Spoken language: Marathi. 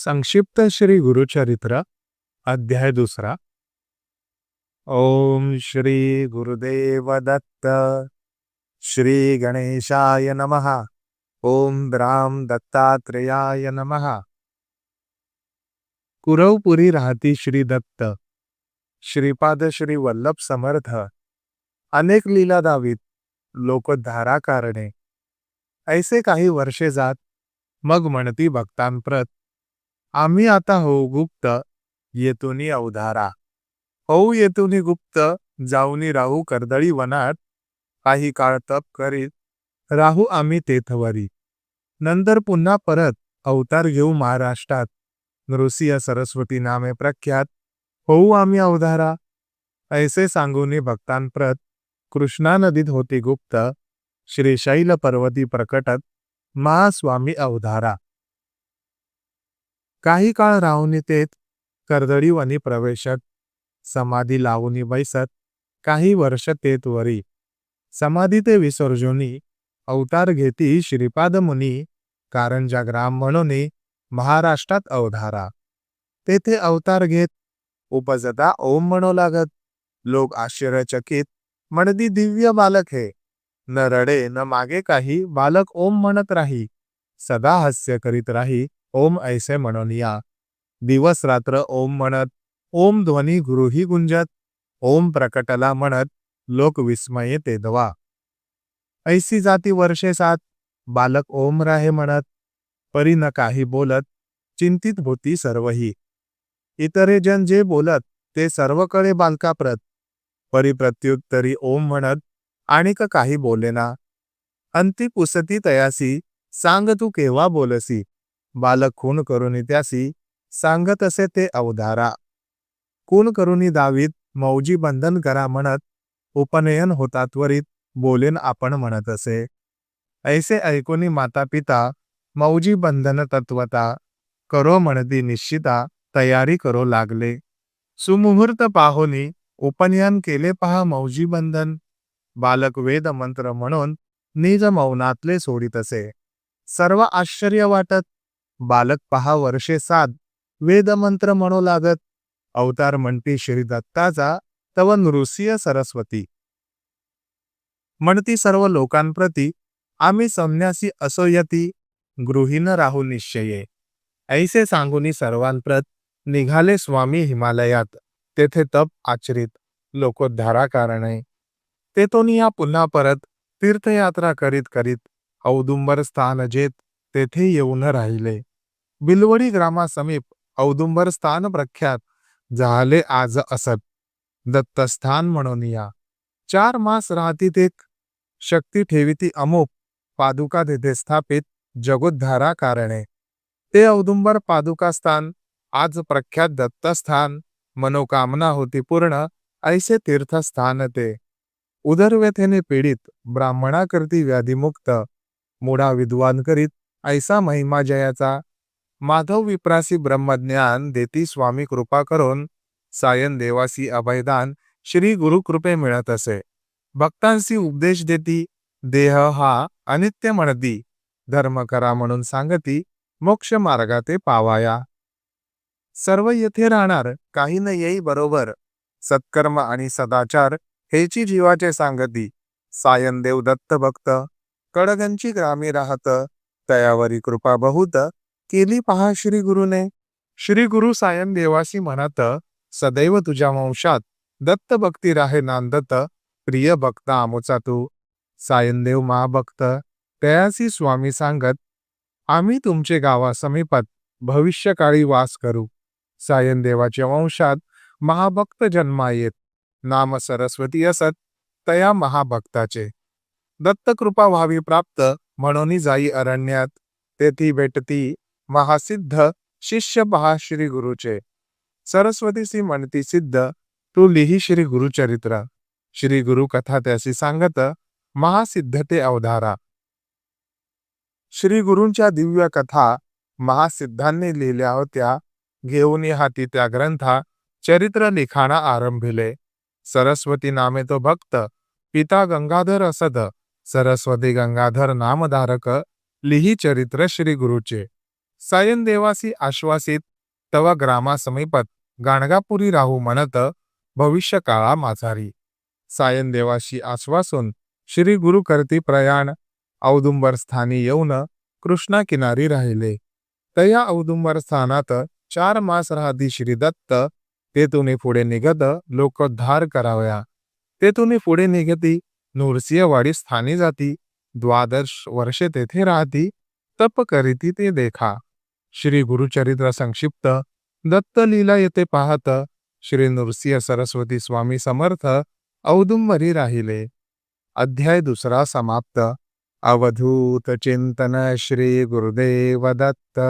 संक्षिप्त श्री गुरुचरित्र अध्याय दुसरा. ओम श्री गुरुदेव दत्त श्री गणेशाय नमहा ओम राम दत्तात्रेयाय नमः. कुरवपुरी राहती श्री दत्त श्रीपाद श्री वल्लभ समर्थ अनेक लीला दावीत लोकधारा कारणे ऐसे काही वर्षे जात मग म्हणती भक्तांप्रत आम्ही आता होऊ गुप्त येतुनी अवधारा. होऊ येतुनी गुप्त जाऊनी राहू कर्दळी वनात. काही काळ तप करीत राहू आम्ही तेथवरी. नंतर पुन्हा परत अवतार घेऊ महाराष्ट्रात. नृसिंह सरस्वती नामे प्रख्यात. होऊ आम्ही अवधारा. ऐसे सांगूनी भक्तांप्रत कृष्णा नदीत होती गुप्त. श्रीशैल पर्वती प्रकटत महास्वामी अवधारा. काही काळ राहुनी तेथ कर्दळी वनी प्रवेशत समाधी लावूनी बैसत काही वर्ष तेत वरी. समाधी ते विसर्जोनी अवतार घेती श्रीपाद मुनी कारंजा ग्राम म्हणून महाराष्ट्रात अवधारा. तेथे अवतार घेत उपजता ओम म्हणू लागत लोक आश्चर्यचकित म्हणती दिव्य बालक हे. न रडे न मागे काही बालक ओम म्हणत राही सदा हास्य करीत राही ओम ऐसे म्हणून या दिवस रात्र ओम म्हणत ओम ध्वनी गुरुही गुंजत ओम प्रकटला म्हणत लोक विस्मये तेदवा ऐसी जाती वर्षे सात बालक ओम राहे म्हणत परी न काही बोलत चिंतित होती सर्वही। इतरे जन जे बोलत ते सर्व कळे बालकाप्रत। परी प्रत्युत्तरी ओम म्हणत आणि काही बोलेना। अंती पुसती तयासी सांग तू केव्हा बोलसी। बालक खून करुनी त्यासी सांगत असे ते अवधारा. खून करुनी दावीत मौजी बंधन करा म्हणत उपनयन होता त्वरित बोलेन आपण म्हणत असे. ऐसे ऐकोनी माता पिता मौजी बंधन तत्वता करो म्हणती निश्चिता तयारी करो लागले. सुमुहूर्त पाहोनी उपनयन केले पहा मौजी बंधन. बालक वेद मंत्र म्हणून निज मौनातले सोडित असे. सर्व आश्चर्य वाटत बालक पहा वर्षे सात. वेदमंत्र म्हणू लागत. अवतार म्हणती श्री दत्ताचा तव नृसिय सरस्वती. म्हणती सर्व लोकांप्रती आम्ही संन्यासी असोयती गृहीन राहू निश्चये. ऐसे सांगुनी सर्वांप्रत निघाले स्वामी हिमालयात. तेथे तप आचरित लोकोद्धारा कारणे. तेथून या पुन्हा परत तीर्थयात्रा करीत करीत औदुंबर स्थान जेत तेथे येऊन राहिले. बिलवडी ग्रामासमीप औदुंबर स्थान प्रख्यात झाले आज असत. दत्तस्थान म्हणून या. चार मास राहतीत एक. शक्ती ठेविती अमुक पादुका तेथे स्थापित. जगोद्धारा कारणे. ते औदुंबर पादुका स्थान. आज प्रख्यात दत्तस्थान. मनोकामना होती पूर्ण. ऐसे तीर्थस्थान ते. उदरव्यथेने पीडित. ब्राह्मणाकरती व्याधिमुक्त. मुडा विद्वान करीत. ऐसा महिमा जयाचा. माधव विप्रासी ब्रह्मज्ञान देती स्वामी कृपा करून सायन देवासी अभयदान श्री गुरु कृपे मिळत असे. भक्तांशी उपदेश देती देह हा अनित्य म्हणती धर्म करा म्हणून सांगती मोक्ष मार्गाते पावाया. सर्व येथे राहणार काही न येई बरोबर. सत्कर्म आणि सदाचार हेची जीवाचे सांगती. सायन देव दत्त भक्त कडगंची ग्रामी राहत तयावरी कृपा बहुत केली पहा श्री गुरुने. श्री गुरु सायन देवासी म्हणत सदैव तुझ्या वंशात दत्त भक्ती राहे नांदत प्रिय भक्त आमोचा तू. सायनदेव महाभक्त तयासी स्वामी सांगत आम्ही तुमचे गावा समीपत भविष्यकाळी वास करू. सायनदेवाच्या वंशात महाभक्त जन्मा येत. नाम सरस्वती असत तया महाभक्ताचे. दत्तकृपा व्हावी प्राप्त म्हणून जाई अरण्यात तेथी भेटती महासिद्ध शिष्य पहा श्री गुरुचे. सरस्वती सी म्हणती सिद्ध तू लिही श्री गुरुचरित्र. श्री गुरु कथा त्यासी सांगत महासिद्ध ते अवधारा. श्री गुरूंच्या दिव्य कथा महासिद्धांनी लिहिल्या होत्या घेऊन हाती त्या ग्रंथा चरित्र लिखाणा आरंभिले. सरस्वती नामे तो भक्त पिता गंगाधर असद. सरस्वती गंगाधर नामधारक लिही चरित्र श्री गुरुचे. सायन देवासी आश्वासित तव ग्रामासमीपत गाणगापुरी राहू म्हणत भविष्य काळा माझारी. सायन देवाशी आश्वासून श्री गुरु करती प्रयाण औदुंबर स्थानी येऊन कृष्णा किनारी राहिले. तया औदुंबर स्थानात चार मास राहती श्री दत्त तेथून पुढे निघत लोकोद्धार करावया. तेथून पुढे निघती नृसिंहवाडी स्थानी जाती द्वादश वर्षे तेथे राहती तप करीती ते देखा. श्री गुरुचरित्र संक्षिप्त. दत्त लीला येथे पाहत श्री नृसिंह सरस्वती स्वामी समर्थ औदुंबरी राहिले. अध्याय दुसरा समाप्त. अवधूत चिंतन श्री गुरुदेव दत्त.